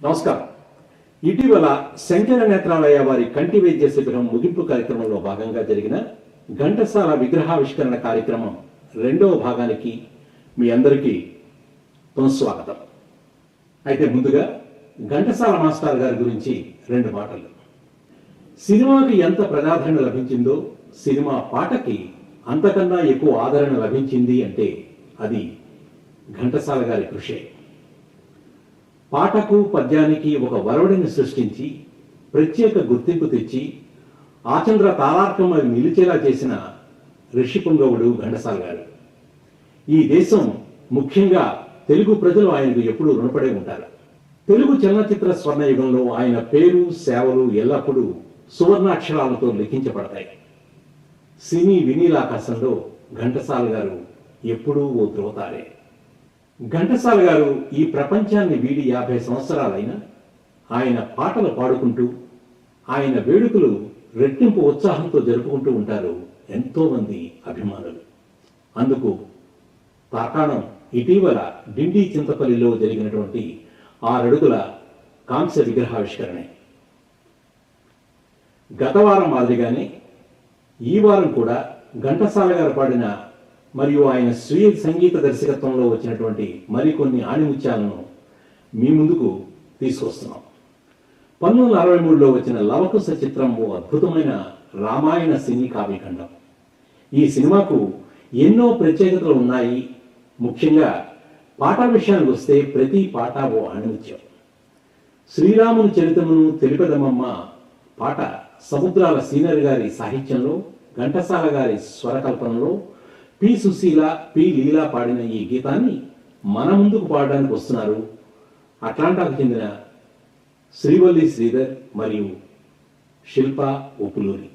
నమస్కారం. ఇటీవల శంకర నేత్రాలయ వారి కంటి వైద్య శిబిరం ముగింపు కార్యక్రమంలో భాగంగా జరిగిన ఘంటసాల విగ్రహావిష్కరణ కార్యక్రమం రెండవ భాగానికి మీ అందరికీ పునఃస్వాగతం. అయితే ముందుగా ఘంటసాల మాస్టర్ గారి గురించి రెండు మాటలు. సినిమాకి ఎంత ప్రజాదరణ లభించిందో సినిమా పాటకి అంతకన్నా ఎక్కువ ఆదరణ లభించింది అంటే అది ఘంటసాల గారి కృషే. పాటకు పద్యానికి ఒక వరవడిని సృష్టించి ప్రత్యేక గుర్తింపు తెచ్చి ఆచంద్ర తారార్కం అది నిలిచేలా చేసిన ఋషిపుంగవుడు పుంగవుడు గారు. ఈ దేశం ముఖ్యంగా తెలుగు ప్రజలు ఆయనకు ఎప్పుడూ రుణపడే ఉంటారు. తెలుగు చలనచిత్ర స్వర్ణయుగంలో ఆయన పేరు సేవలు ఎల్లప్పుడూ సువర్ణాక్షరాలతో లిఖించబడతాయి. సినీ వినీలాకాశంలో ఘంటసాల గారు ఎప్పుడూ ఓ ధ్రువతారే ఘంటసాల గారు ఈ ప్రపంచాన్ని వీడి యాభై సంవత్సరాలైనా ఆయన పాటలు పాడుకుంటూ ఆయన వేడుకలు రెట్టింపు ఉత్సాహంతో జరుపుకుంటూ ఉంటారు ఎంతోమంది అభిమానులు. అందుకు తాకాణం ఇటీవల డిండి చింతపల్లిలో జరిగినటువంటి ఆరడుగుల కాంస్య విగ్రహావిష్కరణే. గత వారం మాదిరిగానే ఈ వారం కూడా ఘంటసాల గారు పాడిన మరియు ఆయన స్వీయ సంగీత దర్శకత్వంలో వచ్చినటువంటి మరికొన్ని ఆణిముత్యాలను మీ ముందుకు తీసుకొస్తున్నాం. పంతొమ్మిది వందల అరవై మూడులో వచ్చిన లవకుశ చిత్రం ఓ అద్భుతమైన రామాయణ సినీ కావ్యఖండం. ఈ సినిమాకు ఎన్నో ప్రత్యేకతలు ఉన్నాయి. ముఖ్యంగా పాట విషయానికి వస్తే ప్రతి పాట ఓ ఆణిముత్యం. శ్రీరాముని చరితమును తెలిపెదమమ్మ పాట సముద్రాల సీనియర్ గారి సాహిత్యంలో ఘంటసాల గారి స్వరకల్పనలో పి సుశీల పి లీలా పాడిన ఈ గీతాన్ని మన ముందుకు పాడడానికి వస్తున్నారు అట్లాంటాకు చెందిన శ్రీవల్లి శ్రీధర్ మరియు శిల్ప ఉపులూరి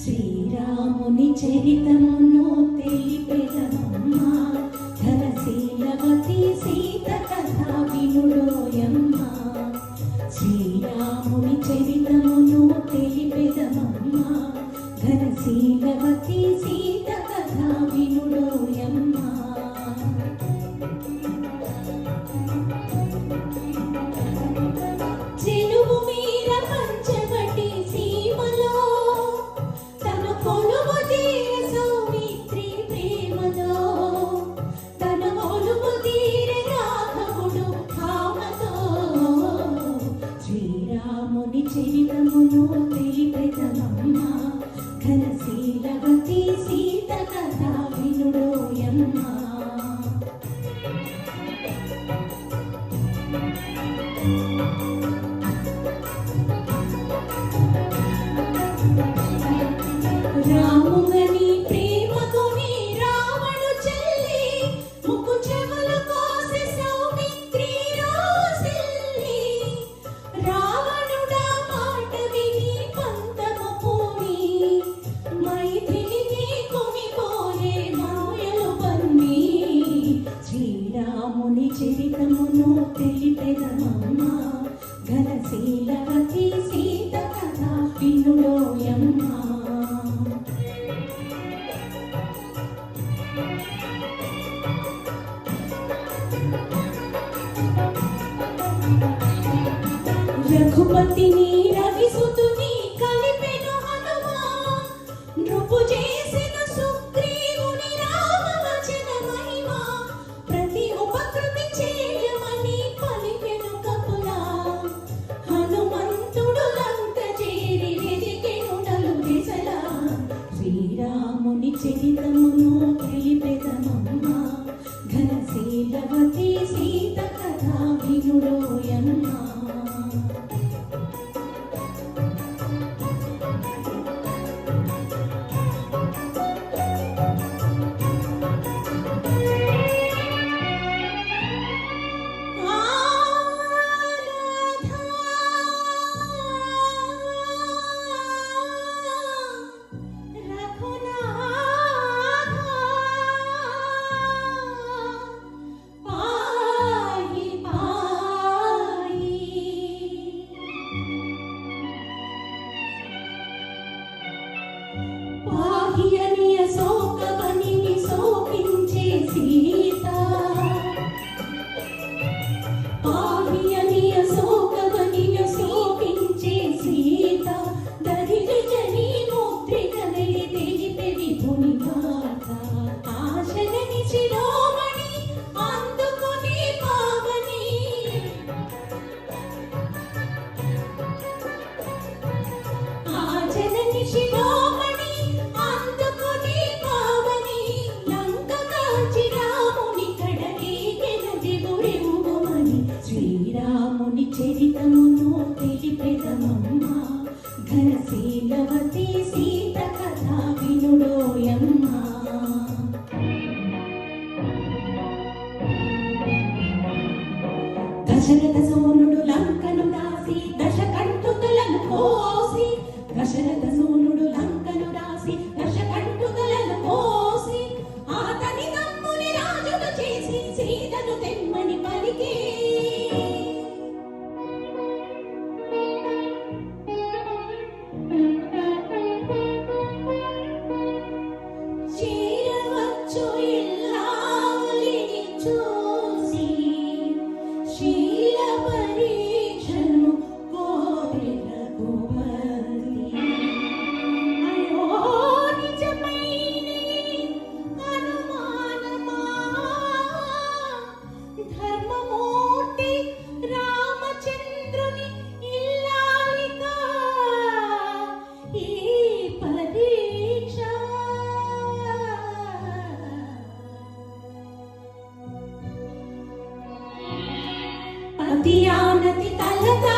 శ్రీరాముని చరితమును తెలిపెదమమ్మా. శ్రీరాముని చరితమును శ్రీరాముని చరితమును తెలిపెదమమ్మ ఘనశీలవతి సీత కథ వినుడోయమ్మ रघुपति ने యోగియుడోయన్నా Oh. శ్రీరాముని చరితమును తెలిపెదమమ్మా ఘనశీలవతి సీత కథ వినుడోయమ్మా దశరథ సోనుడు లంకను దాసి దశ కంటుతులను కోసి దశరథ సోనుడు లంకను దాసి Oh. தியானத்தி தலதா